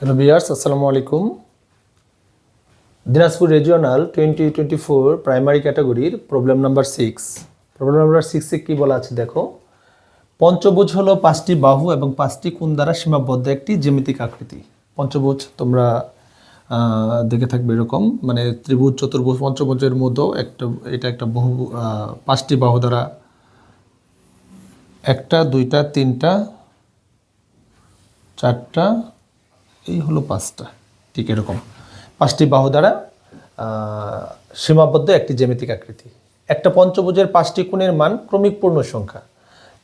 Hello আসসালামু আলাইকুম Dinajpur regional twenty twenty four primary ক্যাটাগরির problem number six problem number সিক্সে কী বলা আছে দেখো? পঞ্চভুজ হলো পাঁচটি বাহু এবং পাঁচটি কোণ দ্বারা সীমাবদ্ধ একটি জ্যামিতিক আকৃতি। পঞ্চভুজ তোমরা দেখে থাকবে এরকম। মানে ত্রিভুজ, চতুর্ভুজ, পঞ্চভুজের মধ্যেও একটা, এটা একটা বহু পাঁচটি বাহু দ্বারা। একটা, দুইটা, তিনটা, চারটা এই হলো পাঁচটা, ঠিক এরকম। পাঁচটি বাহু দ্বারা সীমাবদ্ধ একটি জ্যামিতিক আকৃতি। একটা পঞ্চভুজের পাঁচটি কোণের মান ক্রমিক পূর্ণ সংখ্যা।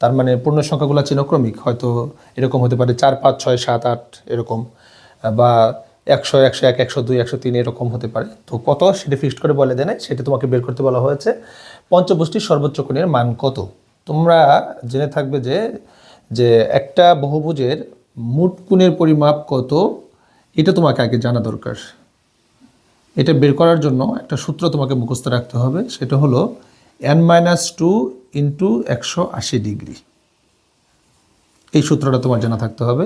তার মানে পূর্ণ সংখ্যাগুলো চিহ্নক্রমিক হয়তো এরকম হতে পারে চার, পাঁচ, ছয়, সাত, আট, এরকম। বা একশো একশো এক, একশো দুই, একশো তিন, এরকম হতে পারে। তো কত সেটা ফিক্সড করে বলে দেয় সেটা তোমাকে বের করতে বলা হয়েছে। পঞ্চভুজটির সর্বোচ্চ কোণের মান কত? তোমরা জেনে থাকবে যে যে একটা বহুভুজের মোট কোণের পরিমাপ কত? এটা তোমাকে আগে জানা দরকার। এটা বের করার জন্য একটা সূত্র তোমাকে মুখস্থ রাখতে হবে। সেটা হলো এন মাইনাস টু ইন্টু একশো আশি ডিগ্রি এই সূত্রটা তোমার জানা থাকতে হবে।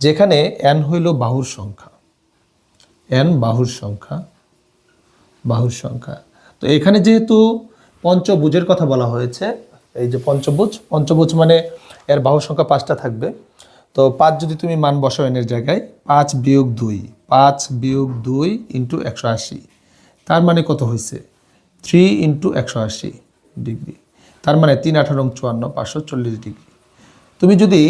যেখানে এন হইল বাহুর সংখ্যা। এন বাহুর সংখ্যা। বাহুর সংখ্যা। তো এখানে যেহেতু পঞ্চভুজের কথা বলা হয়েছে, এই যে পঞ্চভুজ পঞ্চভুজ মানে এর বাহুর সংখ্যা পাঁচটা থাকবে। তো পাঁচ যদি তুমি মান বসাও এনের জায়গায়, পাঁচ বিয়োগ দুই, পাঁচ বিয়োগ দুই ইন্টু একশো আশি। তার মানে কত হয়েছে? থ্রি ইন্টু একশো আশি ডিগ্রি। তার মানে তিন আঠারো চুয়ান্ন, পাঁচশো চল্লিশ ডিগ্রি। তুমি যদি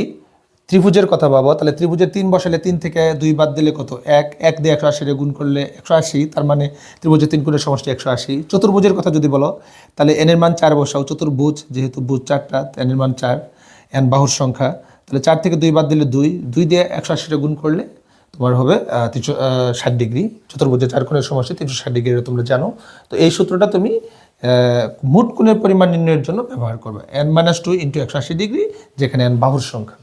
ত্রিভুজের কথা ভাবো, তাহলে ত্রিভুজের তিন বসালে তিন থেকে দুই বাদ দিলে কত? এক এক দিয়ে একশো আশি গুণ করলে একশো আশি, তার মানে ত্রিভুজের তিন গুণের সমষ্টি একশো আশি। চতুর্ভুজের কথা যদি বলো, তাহলে এনের মান চার বসাও, চতুর্ভুজ, যেহেতু ভুজ চারটা এনের মান চার এন বাহুর সংখ্যা। তাহলে চার থেকে দুই বাদ দিলে দুই দুই দিয়ে একশো আশিটা গুণ করলে তোমার হবে তিনশো ষাট ডিগ্রি। চতুর্ভুজের চার কোণের সমস্যা তিনশো ষাট ডিগ্রি তোমরা জানো। তো এই সূত্রটা তুমি মোট কোণের পরিমাণ নির্ণয়ের জন্য ব্যবহার করবে। এন মাইনাস টু ইন্টু একশো আশি ডিগ্রি, যেখানে এন বাহুর সংখ্যা।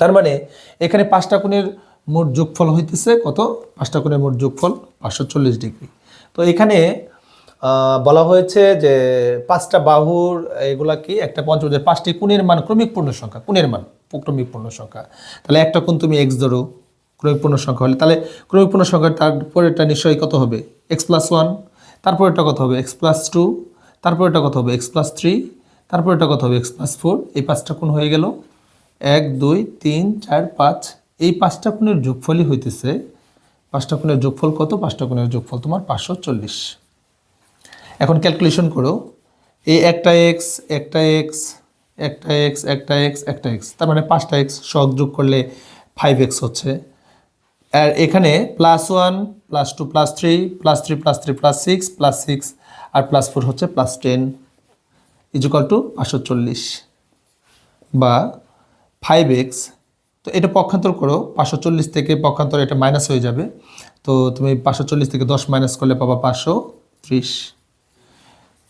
তার মানে এখানে পাঁচটা কোণের মোট যোগফল হইতেছে কত? পাঁচটা কোণের মোট যোগফল পাঁচশো চল্লিশ ডিগ্রি। তো এখানে বলা হয়েছে যে পাঁচটা বাহুর, এগুলা কি? একটা পঞ্চভুজের পাঁচটি কোণের মান ক্রমিক পূর্ণ সংখ্যা কোণের মান। ক্রমিক পূর্ণ সংখ্যা। তাহলে একটা কোণ তুমি এক্স ধরো ক্রমিক পূর্ণ সংখ্যা হলে। তাহলে ক্রমিক পূর্ণ সংখ্যা তারপরেটা নিশ্চয়ই কত হবে? এক্স প্লাস ওয়ান তারপরেটা কত হবে? এক্স প্লাস টু তারপরেটা কত হবে? এক্স প্লাস থ্রি তারপরেটা কত হবে? এক্স প্লাস ফোর এই পাঁচটা কোণ হয়ে গেল। এক, দুই, তিন, চার, পাঁচ, এই পাঁচটা কোণের যোগফলই হইতেছে, পাঁচটা কোণের যোগফল কত? পাঁচটা কোণের যোগফল তোমার পাঁচশো চল্লিশ। এখন ক্যালকুলেশন করো, এই একটা এক্স একটা এক্স একটা এক্স একটা এক্স একটা এক্স তার মানে পাঁচটা এক্স সহগ যোগ করলে ফাইভ এক্স হচ্ছে। আর এখানে plus one plus two plus three plus three plus three plus six plus six আর প্লাস ফোর হচ্ছে প্লাস টেন ইজুকাল টু পাঁচশো চল্লিশ। বা ফাইভ এক্স তো এটা পক্ষান্তর করো, পাঁচশো চল্লিশ থেকে পক্ষান্তর এটা মাইনাস হয়ে যাবে। তো তুমি পাঁচশো চল্লিশ থেকে দশ মাইনাস করলে পাবা পাঁচশো ত্রিশ।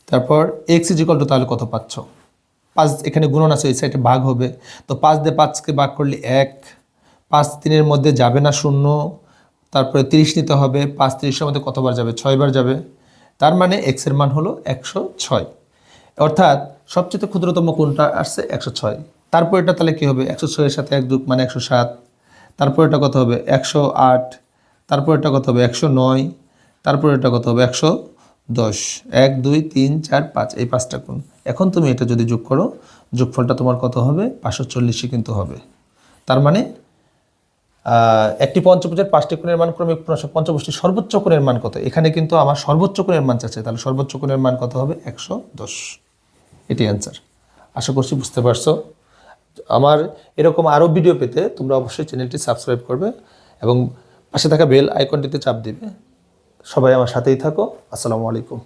তারপর এক্স ইজিকল টু তাহলে কত পাচ্ছ? পাঁচ, এখানে গুণন আছে ওই সাইডে ভাগ হবে। তো পাঁচ দিয়ে পাঁচকে ভাগ করলে এক, পাঁচ তিনের মধ্যে যাবে না শূন্য, তারপরে তিরিশ নিতে হবে, পাঁচ তিরিশের মধ্যে কতবার যাবে? ছয়বার যাবে। তার মানে এক্সের মান হলো একশো ছয়। অর্থাৎ সবচেয়ে ক্ষুদ্রতম কোনটা আসছে একশো ছয়। তারপর এটা তাহলে কী হবে? একশো ছয়ের সাথে এক দুক মানে একশো সাত। তারপর এটা কত হবে? একশো আট। তারপর এটা কত হবে? একশো নয়। তারপর এটা কত হবে? একশো দশ। এক, দুই, তিন, চার, পাঁচ। এই পাঁচটা কোণ। এখন তুমি এটা যদি যোগ করো, যোগফলটা তোমার কত হবে? পাঁচশো চল্লিশে কিন্তু হবে। তার মানে একটি পঞ্চভুজের পাঁচটি কোণের মান ক্রমিক পঞ্চ- পঞ্চভুজটির সর্বোচ্চ কোণের মান কত? এখানে কিন্তু আমার সর্বোচ্চ কোণের মান চাচ্ছে, তাহলে সর্বোচ্চ কোণের মান কত হবে? একশো দশ। এটি অ্যান্সার আশা করছি বুঝতে পারছ। আমার এরকম আরও ভিডিও পেতে তোমরা অবশ্যই চ্যানেলটি সাবস্ক্রাইব করবে এবং পাশে থাকা বেল আইকনটিতে চাপ দিবে। সবাই আমার সাথেই থাকো। আসসালামু আলাইকুম।